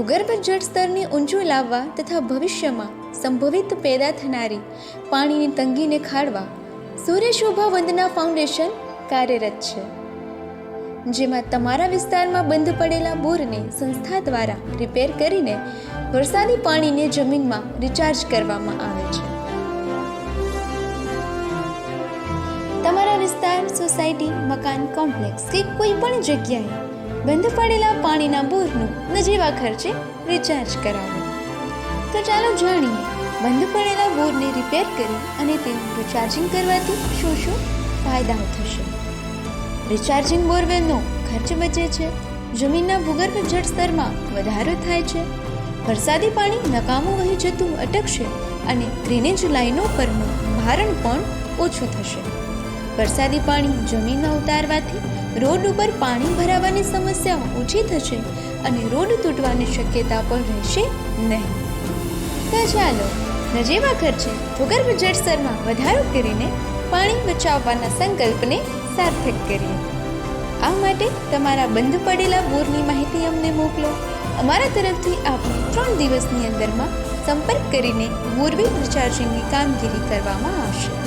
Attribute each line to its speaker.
Speaker 1: ભૂગર્ભ જળ સ્તરને ઊંચું લાવવા તથા ભવિષ્યમાં સંભવિત પેદા થનારી પાણીની તંગીને ખાળવા સૂર્ય શોભા વંદના ફાઉન્ડેશન કાર્યરત છે. જેમાં તમારા વિસ્તારમાં બંધ પડેલા બોરને સંસ્થા દ્વારા રિપેર કરીને વરસાદી પાણીને જમીનમાં રિચાર્જ કરવામાં આવે છે. તમારા વિસ્તાર સોસાયટી, મકાન કોમ્પ્લેક્સ કે કોઈ પણ જગ્યાએ બંધ પડેલા પાણીના બોરનું નજીવા ખર્ચે રિચાર્જ કરાવો. તો ચાલો જાણીએ બંધ પડેલા બોરને રિપેર કરી અને તેનું રિચાર્જિંગ કરવાથી શું શું ફાયદાઓ થશે? રિચાર્જિંગ બોરવેલનો ખર્ચ બચે છે, જમીનના ભૂગર્ભ જળ સ્તરમાં વધારો થાય છે, વરસાદી પાણી નકામું વહી જતું અટકશે અને ડ્રેનેજ લાઈનો પરનું ભારણ પણ ઓછું થશે. વરસાદી પાણી જમીનમાં ઉતારવાથી રોડ ઉપર પાણી ભરાવાની સમસ્યાઓ ઓછી થશે અને રોડ તૂટવાની શક્યતા પણ રહેશે નહીં. તો ચાલો, નજીવા ખર્ચે ભૂગર્ભ જળ સ્તરમાં વધારો કરીને પાણી બચાવવાના સંકલ્પને સાર્થક કરીએ. આ માટે તમારા બંધ પડેલા બોરની માહિતી અમને મોકલો. અમારા તરફથી આપને ત્રણ દિવસની અંદરમાં સંપર્ક કરીને બોરવેલ રિચાર્જિંગની કામગીરી કરવામાં આવશે.